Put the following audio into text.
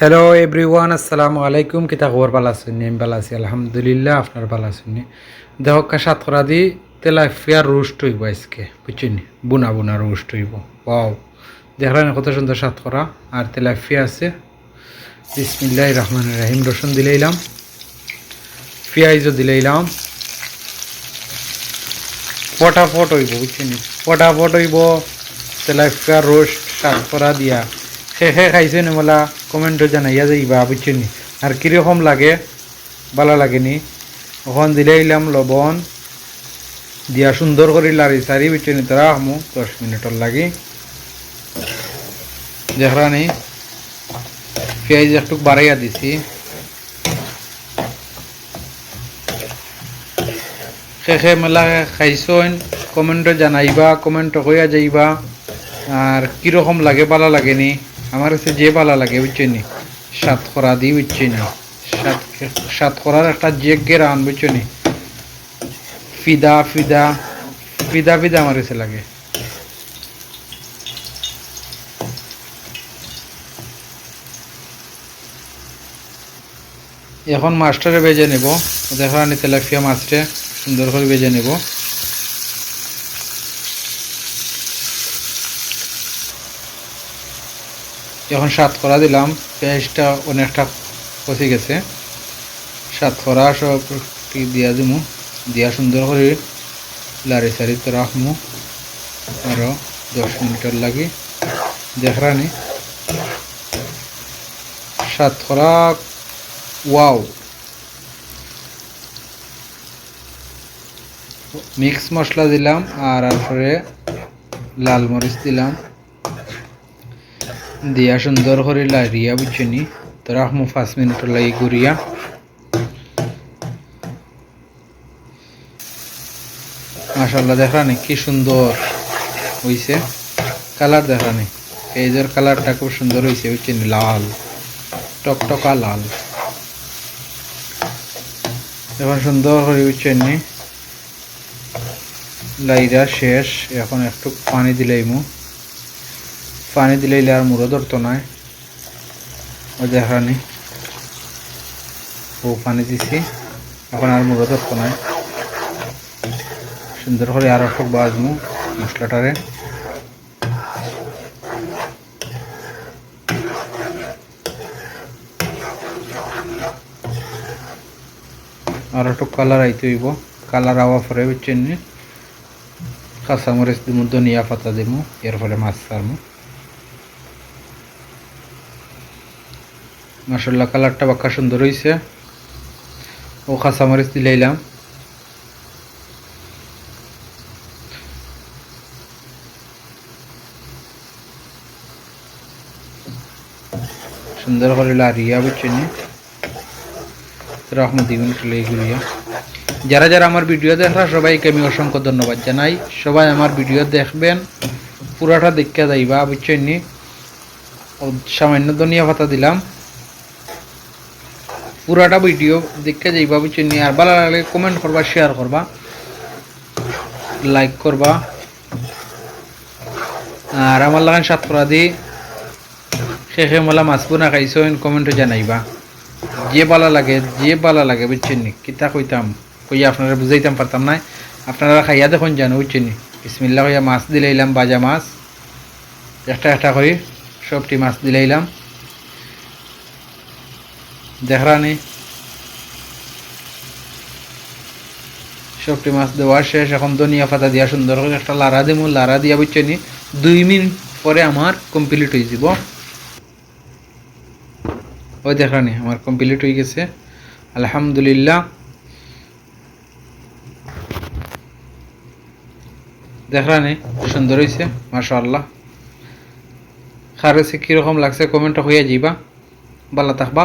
Hello everyone আসসালামু আলাইকুম। কিতা খবর? ভালো আছেন? আমি ভালো আছি, আলহামদুলিল্লাহ, আপনার ভালো আছেন দেহক সাত করা দি তেলাফিয়ার রোস্ট হইব আজকে, বুঝছেন বুনা বুনা রোস্ট হইব। ওয়াও দেখলেন কত সুন্দর সাত করা আর তেলাফিয়া আছে। বিসমিল্লাহ রহমান রাহিম। রসুন দিলাইলাম পেঁয়াজও দিলাইলাম ফটাফট হইব, বুঝছেন ফটাফট হইব তেলাফিয়ার রোস্ট সাত করা দিয়া। শেষে খাইছেন মোলা কমেন্টও জানাইয়া যাইবা বুঝছেন। আর কীরকম লাগে? ভালো লাগেনি ওখান দিলাইলাম লবণ দিয়া সুন্দর করে লারি সারি বুঝছেন তারা আমু দশ মিনিটর লাগি। দেখরানি পেঁয়াজ একটু বাড়াইয়া দিছি। শেষে মেলা খাইছইন কমেন্টে জানাইবা কমেন্ট কইয়া যাইবা। আর কীরকম লাগে ভালো লাগেনি আমার কাছে যে ভালো লাগে, বুঝছেনি সাত করা দিই বুঝছেনি সাত সাত একটা যে গেরান, বুঝছেনি ফিদা ফিদা ফিদা ফিদা আমার কাছে লাগে। এখন মাছটারে বেজে নেব। দেখা তেলাপিয়া মাছটা সুন্দর করে বেজে নেব। এখন সাত করা দিলাম, পেঁয়াজটা অনেকটা কষে গেছে। সাত করা সব দিয়া দিমু। দিয়া সুন্দর করে লারি সারি তো রাখমু। আরও দশ মিনিটের লাগি। দেখরানি সাত করা, ওয়াও। মিক্স মশলা দিলাম আর তারপরে লাল মরিচ দিলাম। দিয়া সুন্দর করে লারিয়া বুঝছেনি তো রাখমু পাঁচ মিনিট লাগি ঘুরিয়া। মাসাল্লাহ দেখানি কি সুন্দর হইছে। কালার দেখানি পেঁয়াজের কালারটা খুব সুন্দর হয়েছে বুঝছেন লাল। টকটকা লাল। এখন সুন্দর করে বুঝছেন লাইরা শেষ, এখন একটু পানি দিলাইমু পানি দিলাইলে আর মুড়ো ধরতো নাই। ও দেখানি ও পানি দিছি এখন আর মুড়ো ধরতো নাই। সুন্দর করে আর একটু বাজমু মশলাটারে আর একটু কালার আইতে হইব কালার আওয়া পরে বুঝছেন কাঁচামরিচ দিমু, ধনিয়া পাতা দিমু এর ফলে মাছ সারমু মাসাল্লাহ কালারটা বাক্কা সুন্দর হয়েছে ও কাঁচামরিচ দিলাইলাম সুন্দর করে লারিয়া বুঝছেন রহমত দিবেন গুলিয়া যারা যারা আমার ভিডিও দেখা সবাইকে আমি অসংখ্য ধন্যবাদ জানাই। সবাই আমার ভিডিও দেখবেন, পুরাটা দেখতে যাইবা, বুঝছেন সামান্য ধনিয়া পাতা দিলাম। পুরাটা ভিডিও দেখতে যাইবা বুঝছেন নি আর ভালো লাগলে কমেন্ট করবা শেয়ার করবা লাইক করবা। আর আমার লাগান সাত করা দি শেষে মোলা মাছ পোনা খাইছো কমেন্টে জানাইবা। যে ভালো লাগে, যে ভালো লাগে বুঝছেন নি কিতা কইতাম, কইয়া আপনারা বুঝাইতাম পারতাম না। আপনারা খাইয়া দেখুন জানো বুঝছেন নি বিসমিল্লা কইয়া মাছ দিলাইলাম বাজা মাছ। একটা একটা করে, সবটি মাছ দিলাইলাম। দেখরানি সবটি মাছ দেওয়ার শেষ। এখন ধনিয়া পাতা দিয়া সুন্দর করে একটা লাড়া দিমু। লাড়া দিয়া বুঝছেন নি, দুই মিনিট পরে আমার কমপ্লিট হয়ে যাব। ওই দেখানি আমার কমপ্লিট হয়ে গেছে। আলহামদুলিল্লাহ। দেখানি সুন্দর হয়েছে মাশা আল্লাহ খারেছে কীরকম লাগছে কমেন্টটা হইয়া যাইবা। ভালো থাকবা।